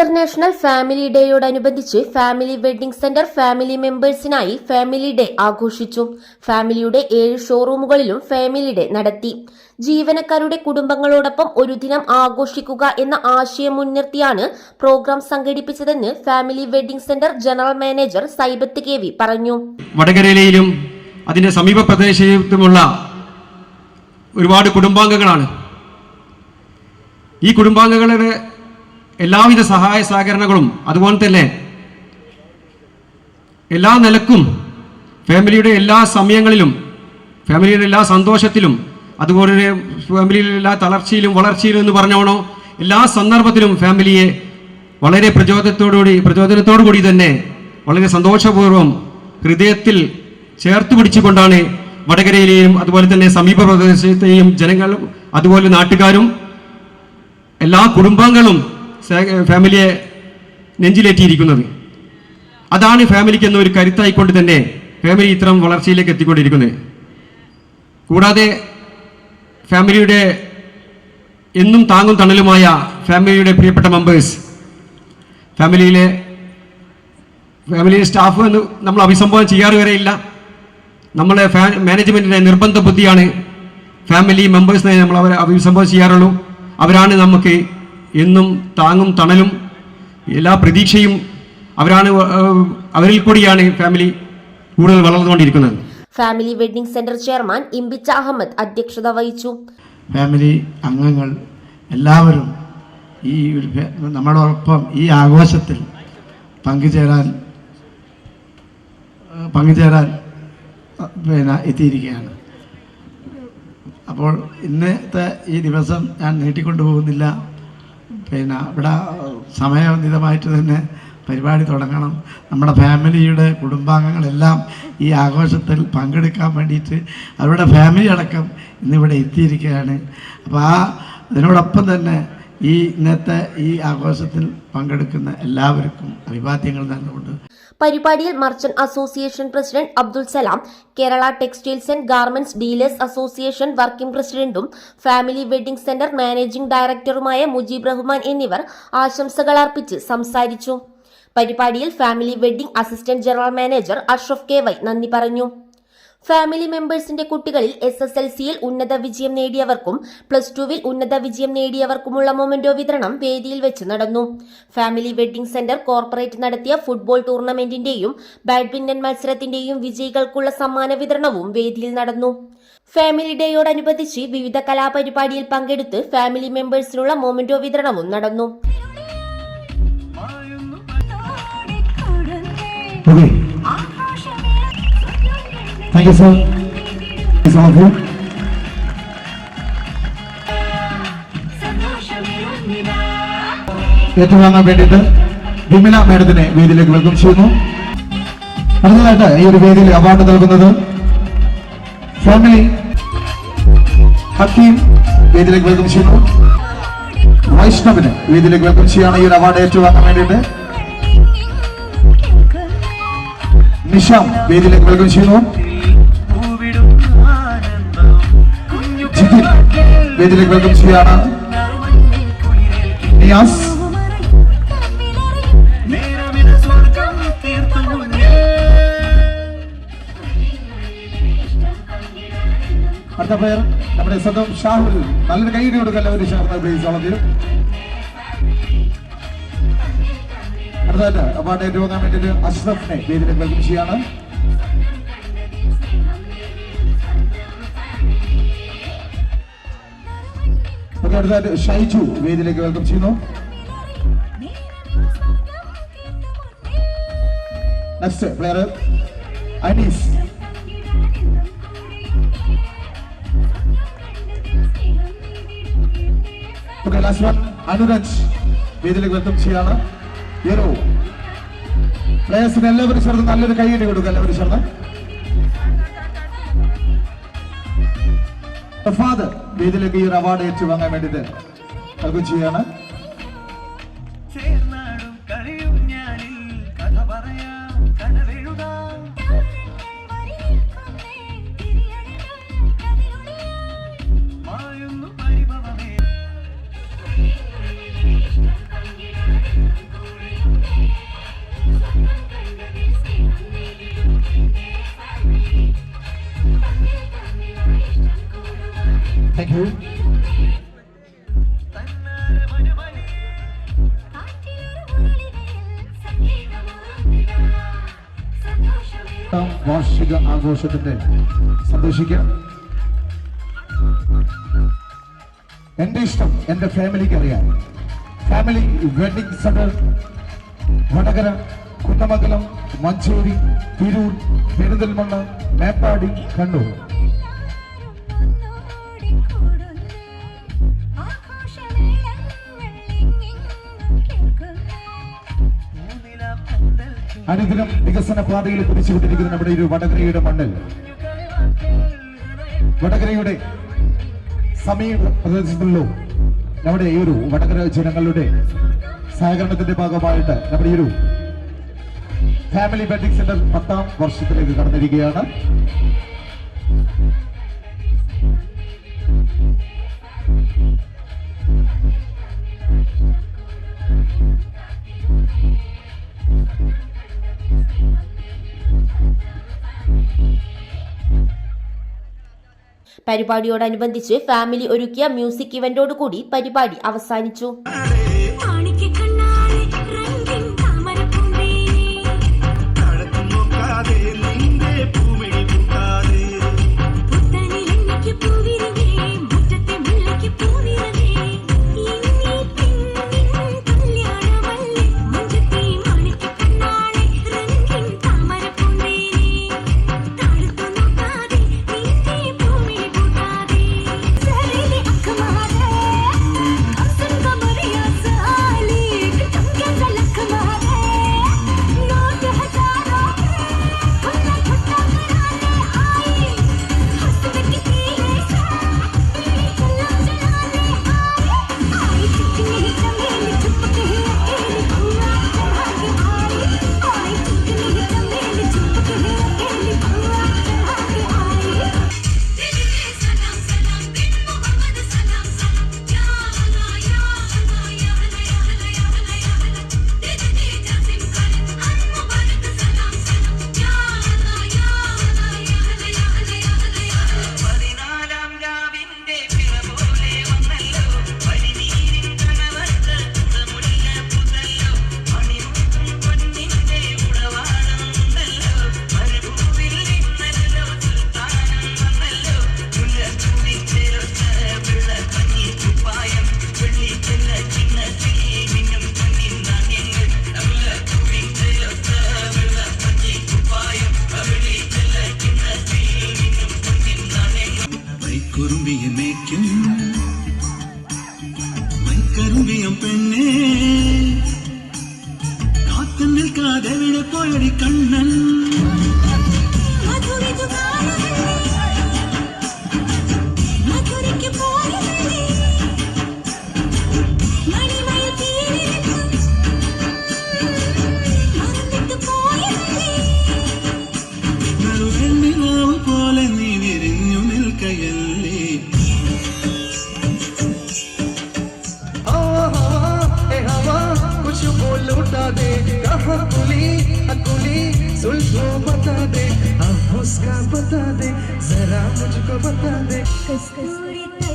International family ഡേയോടനുബന്ധിച്ച് family wedding centre family മെമ്പേഴ്സിനായി family day ആഘോഷിച്ചു. ഫാമിലിയുടെ ഏഴ് ഷോറൂമുകളിലും ഫാമിലി ഡേ നടത്തി. ജീവനക്കാരുടെ കുടുംബങ്ങളോടൊപ്പം ഒരു ദിനം ആഘോഷിക്കുക എന്ന ആശയം മുൻനിർത്തിയാണ് programme സംഘടിപ്പിച്ചതെന്ന് family wedding centre general manager Saibath K V പറഞ്ഞു. വടകരയിലെയും അതിന്റെ സമീപ പ്രദേശത്തുമുള്ള ഒരുപാട് കുടുംബാംഗങ്ങളാണ്. ഈ കുടുംബാംഗങ്ങളുടെ എല്ലാവിധ സഹായ സഹകരണങ്ങളും അതുപോലെ തന്നെ എല്ലാ നിലക്കും ഫാമിലിയുടെ എല്ലാ സമയങ്ങളിലും ഫാമിലിയുടെ എല്ലാ സന്തോഷത്തിലും അതുപോലെ ഫാമിലിയുടെ എല്ലാ തളർച്ചയിലും വളർച്ചയിലും എന്ന് പറഞ്ഞോണോ എല്ലാ സന്ദർഭത്തിലും ഫാമിലിയെ വളരെ പ്രചോദനത്തോടുകൂടി പ്രചോദനത്തോടു കൂടി തന്നെ വളരെ സന്തോഷപൂർവം ഹൃദയത്തിൽ ചേർത്ത് പിടിച്ചുകൊണ്ടാണ് വടകരയിലെയും അതുപോലെ തന്നെ സമീപ പ്രദേശത്തെയും ജനങ്ങളും അതുപോലെ നാട്ടുകാരും എല്ലാ കുടുംബാംഗങ്ങളും സേ- ഫാമിലിയെ നെഞ്ചിലേറ്റിയിരിക്കുന്നത്. അതാണ് ഫാമിലിക്ക് എന്നൊരു കരുത്തായിക്കൊണ്ട് തന്നെ ഫാമിലി ഇത്തരം വളർച്ചയിലേക്ക് എത്തിക്കൊണ്ടിരിക്കുന്നത്. കൂടാതെ ഫാമിലിയുടെ എന്നും താങ്ങും തണലുമായ ഫാമിലിയുടെ പ്രിയപ്പെട്ട മെമ്പേഴ്സ് ഫാമിലിയിലെ ഫാമിലി സ്റ്റാഫ് എന്ന് നമ്മൾ അഭിസംബോധന ചെയ്യാറ് വരെയില്ല നമ്മളെ ഫാ മാനേജ്മെന്റിന്റെ നിർബന്ധ ബുദ്ധിയാണ് ഫാമിലി മെമ്പേഴ്സിനെ നമ്മൾ അവരെ അഭിസംബോധന ചെയ്യാറുള്ളൂ. അവരാണ് നമുക്ക് എന്നും താങ്ങും തണലും എല്ലാ പ്രതീക്ഷയും അവരാണ് അവരിൽ കൂടിയാണ് ഫാമിലി കൂടുതൽ വളർന്നുകൊണ്ടിരിക്കുന്നത്. Family wedding centre chairman Imbicha Ahmed അധ്യക്ഷത വഹിച്ചു. ഫാമിലി അംഗങ്ങൾ എല്ലാവരും ഈ നമ്മളോടൊപ്പം ഈ ആഘോഷത്തിൽ പങ്കുചേരാൻ പങ്കുചേരാൻ പിന്നെ എത്തിയിരിക്കുകയാണ്. അപ്പോൾ ഇന്നത്തെ ഈ ദിവസം ഞാൻ നീട്ടിക്കൊണ്ടു പോകുന്നില്ല പിന്നെ ഇവിടെ സമയബന്ധിതമായിട്ട് തന്നെ പരിപാടി തുടങ്ങണം. നമ്മുടെ ഫാമിലിയുടെ കുടുംബാംഗങ്ങളെല്ലാം ഈ ആഘോഷത്തിൽ പങ്കെടുക്കാൻ വേണ്ടിയിട്ട് അവരുടെ ഫാമിലി അടക്കം ഇന്നിവിടെ എത്തിയിരിക്കുകയാണ്. അപ്പോൾ ആ അതിനോടൊപ്പം തന്നെ ഈ ഇന്നത്തെ ഈ ആഘോഷത്തിൽ പങ്കെടുക്കുന്ന എല്ലാവർക്കും അഭിവാദ്യങ്ങൾ നൽകുന്നുണ്ട് പരിപാടിയിൽ merchant association president Abdul Salam Kerala textiles and garments dealers association working പ്രസിഡന്റും ഫാമിലി വെഡ്ഡിംഗ് സെന്റർ മാനേജിംഗ് ഡയറക്ടറുമായ മുജീബ് റഹ്മാൻ എന്നിവർ ആശംസകൾ അർപ്പിച്ച് സംസാരിച്ചു. പരിപാടിയിൽ family wedding assistant general manager Ashraf K Y നന്ദി പറഞ്ഞു. ഫാമിലി മെമ്പേഴ്സിന്റെ കുട്ടികളിൽ എസ് എസ് എൽ സിയിൽ ഉന്നത വിജയം നേടിയവർക്കും പ്ലസ് ടുവിൽ ഉന്നത വിജയം നേടിയവർക്കുമുള്ള മൊമെന്റോ വിതരണം വേദിയിൽ വെച്ച് നടന്നു. ഫാമിലി വെഡ്ഡിംഗ് സെന്റർ കോർപ്പറേറ്റ് നടത്തിയ ഫുട്ബോൾ ടൂർണമെന്റിന്റെയും ബാഡ്മിന്റൺ മത്സരത്തിന്റെയും വിജയികൾക്കുള്ള സമ്മാന വിതരണവും വേദിയിൽ നടന്നു. ഫാമിലി ഡേയോടനുബന്ധിച്ച് വിവിധ കലാപരിപാടിയിൽ പങ്കെടുത്ത് ഫാമിലി മെമ്പേഴ്സിനുള്ള മൊമെന്റോ വിതരണവും നടന്നു. Thanks all of you. ഏറ്റുവാങ്ങാൻ വേണ്ടിയിട്ട് വിമല മേഡത്തിനെ വേദിയിലേക്ക് വെൽക്കം ചെയ്യുന്നു. അടുത്തതായിട്ട് ഈ ഒരു വേദിയിൽ അവാർഡ് നൽകുന്നത് ഫാമിലി ഹക്കീം വേദിയിലേക്ക് വെൽക്കം ചെയ്യുന്നു. വൈഷ്ണവിന് വേദിയിലേക്ക് വെൽക്കം ചെയ്യാണ് ഈ ഒരു അവാർഡ് ഏറ്റുവാങ്ങാൻ വേണ്ടിയിട്ട്. നിഷാം വേദിയിലേക്ക് വെൽക്കം ചെയ്യുന്നു. വേദിയിലേക്ക് വെൽക്കം ചെയ്യാണ് നിയാസ്. അടുത്ത പേർ നമ്മുടെ സ്വന്തം ഷാഹുൽ. നല്ലൊരു കൈ കൊടുക്കല്ല ഒരു ഷാഹുൽ പ്ലീസ് ഓളത്തിൽ അടുത്തായിട്ട് അവാർഡ് വേണ്ടിയിട്ട് അഷ്റഫിനെ വേദിയിലേക്ക് വെൽക്കം ചെയ്യാണ് അടുത്തായിട്ട് ഷൈജു വേദിയിലേക്ക് വെൽക്കം ചെയ്യുന്നു. Next player Anees. Okay Anuraj വേദിയിലേക്ക് വെൽക്കം ചെയ്യാണ് യെറോ പ്ലേയേഴ്സിന് എല്ലാവരും ചേർന്ന് നല്ലൊരു കൈയ്യടി കൊടുക്കുക എല്ലാവരും ചേർന്ന്. ഫാദർ വേദിയിലേക്ക് ഈ ഒരു അവാർഡ് ഏറ്റുവാങ്ങാൻ വേണ്ടിയിട്ട് നൽകുകയും ചെയ്യാണ് Thank you. വാർഷിക ആഘോഷത്തിന്റെ സന്തോഷിക്കാം. എന്റെ ഇഷ്ടം എന്റെ ഫാമിലിക്ക് അറിയാം. Family wedding centre Vadakara Kunnamangalam Manjeri Tirur Perinthalmanna Meppadi Kannur. അനുദിനം വികസന പാതയിൽ പിടിച്ചുവിട്ടിരിക്കുന്ന നമ്മുടെ ഒരു വടകരയുടെ മണ്ണിൽ. വടകരയുടെ സമീപ പ്രദേശത്തുള്ള നമ്മുടെ ഈ ഒരു വടകര ജനങ്ങളുടെ സഹകരണത്തിന്റെ ഭാഗമായിട്ട് നമ്മുടെ ഈ ഒരു ഫാമിലി വെഡിങ് സെന്റർ പത്താം വർഷത്തിലേക്ക് കടന്നിരിക്കുകയാണ്. പരിപാടിയോടനുബന്ധിച്ച് ഫാമിലി ഒരുക്കിയ മ്യൂസിക് ഇവന്റോടുകൂടി പരിപാടി അവസാനിച്ചു. கரும்பியம் பெண்ணே காத்தந்தில் காதவிட போயடி Kannan. Muito corpo também. Escuridão.